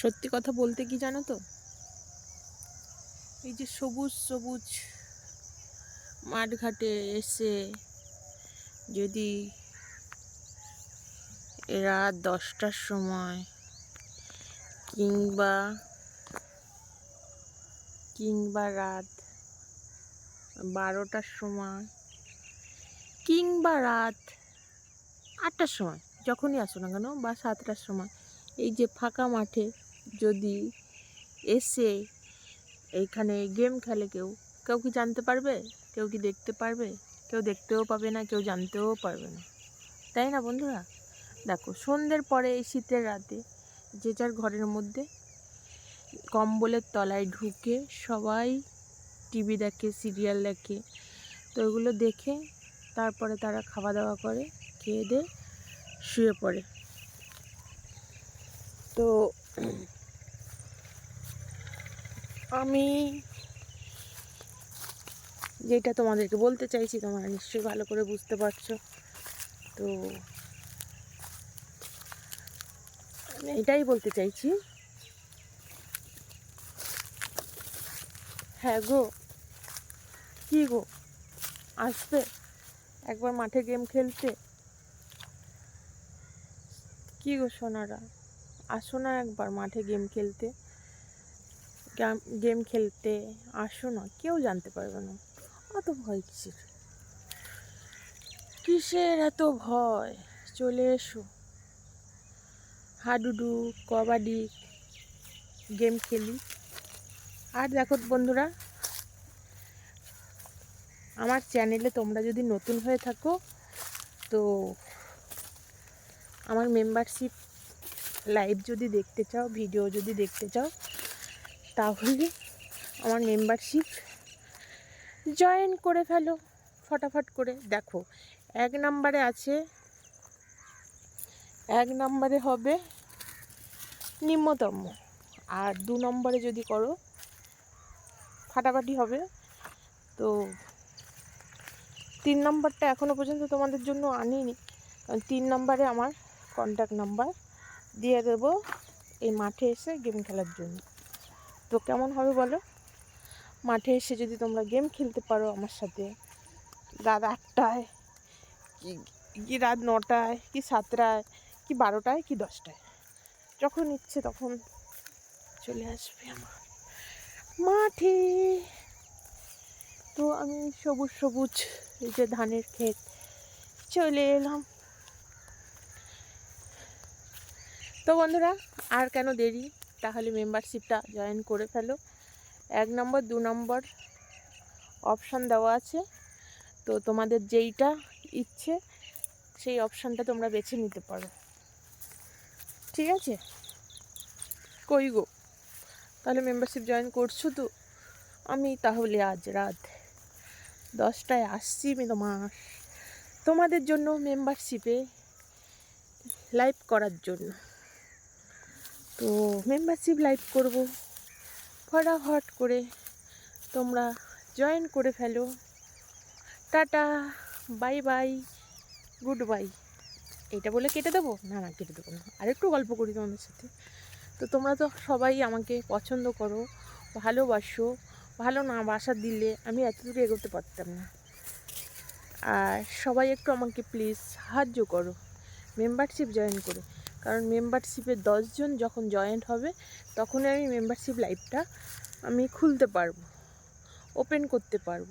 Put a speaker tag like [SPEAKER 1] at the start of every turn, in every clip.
[SPEAKER 1] সত্যি কথা বলতে কি জানো তো? এই যে সবুজ সবুজ মাঠঘাটে এসে যদি রাত দশটার সময় কিংবা কিংবা রাত বারোটার সময় কিংবা রাত আটটার সময়, যখনই আসো না কেন, বা সাতটার সময়, এই যে ফাঁকা মাঠে যদি এসে এইখানে গেম খেলে কেউ কেউ কি জানতে পারবে? কেউ কি দেখতে পারবে? কেউ দেখতেও পাবে না, কেউ জানতেও পারবে না। তাই না বন্ধুরা? দেখো, সন্ধ্যের পরে এই শীতের রাতে যে যার ঘরের মধ্যে কম্বলের তলায় ঢুকে সবাই টিভি দেখে সিরিয়াল দেখে, তো ওগুলো দেখে তারপরে তারা খাওয়া দাওয়া করে, খেয়ে দিয়ে শুয়ে পড়ে। তো আমি যেটা তোমাদেরকে বলতে চাইছি, তোমরা নিশ্চয়ই ভালো করে বুঝতে পারছ। তো এটাই বলতে চাইছি। হ্যাঁ গো, কি গো? আসবে? একবার মাঠে গেম খেলতে? কি গো সোনারা? আসো না একবার মাঠে গেম খেলতে। গেম খেলতে আসো না, কেউ জানতে পারবে না। অত ভয় কিসের? কিসের এত ভয়? চলে এসো। হাডুডু, কবাডি গেম খেলি। আর দেখো বন্ধুরা, আমার চ্যানেলে তোমরা যদি নতুন হয়ে থাকো, তো আমার মেম্বারশিপ লাইভ যদি দেখতে চাও ভিডিও যদি দেখতে চাও, তাহলে আমার মেম্বারশিপ জয়েন করে ফেলো, ফটাফট করে। দেখো, এক নম্বরে আছে, এক নম্বরে হবে নিম্নতম। আর দু নম্বরে যদি করো, ফাটাফাটি হবে। তো তিন নম্বরটা এখনও পর্যন্ত তোমাদের জন্য আনিনি। কারণ তিন নম্বরে আমার কন্ট্যাক্ট নাম্বার দিয়ে দেবো এই মাঠে এসে গেম খেলার জন্য। তো কেমন হবে বলো? মাঠে এসে যদি তোমরা গেম খেলতে পারো আমার সাথে। রাত আটটায়, কি কি রাত নটায়, কি সাতটায়, কি বারোটায়, কি দশটায়। যখন ইচ্ছে তখন চলে আসবে আমার মাঠে। তো আমি সবুজ সবুজ এই যে ধানের ক্ষেত চলে এলাম। তো বন্ধুরা, আর কেন দেরি? তাহলে মেম্বারশিপটা জয়েন করে ফেলো। এক নম্বর, দু নম্বর অপশান দেওয়া আছে। তো তোমাদের যেইটা ইচ্ছে, সেই অপশানটা তোমরা বেছে নিতে পারো। ঠিক আছে? কই গো? তাহলে মেম্বারশিপ জয়েন করছ তো? আমি তাহলে আজ রাত দশটায় আসছি আমি তোমার, তোমাদের জন্য মেম্বারশিপে লাইভ করার জন্য। তো মেম্বারশিপ লাইভ করব। ফটাফট করে তোমরা জয়েন করে ফেলো। Tata bye bye good bye এটা বলে কেটে দেবো? না না, কেটে দেবো না। আরেকটু গল্প করি তোমাদের সাথে। তো তোমরা তো সবাই আমাকে পছন্দ করো, ভালোবাসো। ভালো না বাসা দিলে আমি এতদূর এগোতে পারতাম না। আর সবাই একটু আমাকে প্লিজ সাহায্য করো। মেম্বারশিপ জয়েন করে। কারণ মেম্বারশিপে দশজন যখন জয়েন্ট হবে, তখনই আমি মেম্বারশিপ লাইভটা আমি খুলতে পারব ওপেন করতে পারব।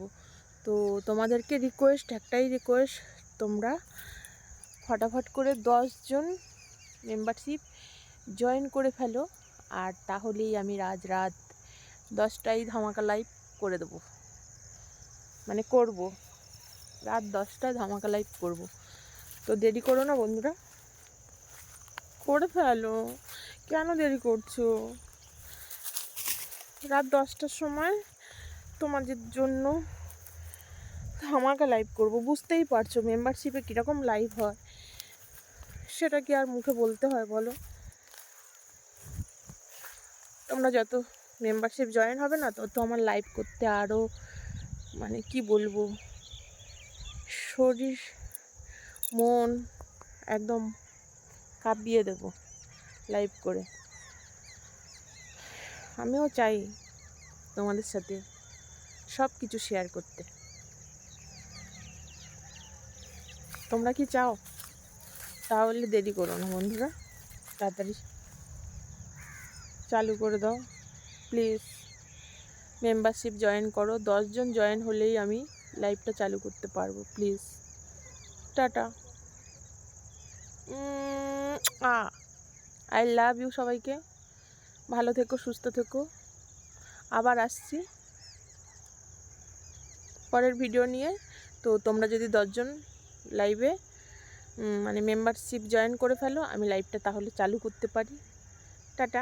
[SPEAKER 1] তো তোমাদেরকে রিকোয়েস্ট একটাই রিকোয়েস্ট তোমরা ফটাফট করে দশজন মেম্বারশিপ জয়েন করে ফেলো, আর তাহলেই আমি রাজ রাত দশটায় ধামাকা লাইভ করে দেবো। মানে করব। রাত দশটায় ধামাকা লাইভ করব। তো দেরি করো না বন্ধুরা। করে ফেলো। কেন দেরি করছ? রাত দশটার সময় তোমাদের জন্য ধামাকা লাইভ করব। বুঝতেই পারছ মেম্বারশিপে কীরকম লাইভ হয়। সেটা কি আর মুখে বলতে হয় বলো? তোমরা যত মেম্বারশিপ জয়েন হবে না, তত আমার লাইভ করতে আরও মানে কি বলব? শরীর, মন একদম কাঁপিয়ে দেবো লাইভ করে। আমিও চাই তোমাদের সাথে সব কিছু শেয়ার করতে। তোমরা কি চাও? তাহলে দেরি করো না বন্ধুরা, তাড়াতাড়ি চালু করে দাও। প্লিজ মেম্বারশিপ জয়েন করো। দশজন জয়েন হলেই আমি লাইভটা চালু করতে পারব। Please tata. Uh I love you সবাইকে। ভালো থেকো, সুস্থ থেকো। আবার আসছি। পরের ভিডিও নিয়ে। তো তোমরা যদি দশজন লাইভে মানে মেম্বারশিপ জয়েন করে ফেলো, আমি লাইভটা তাহলে চালু করতে পারি। টাটা।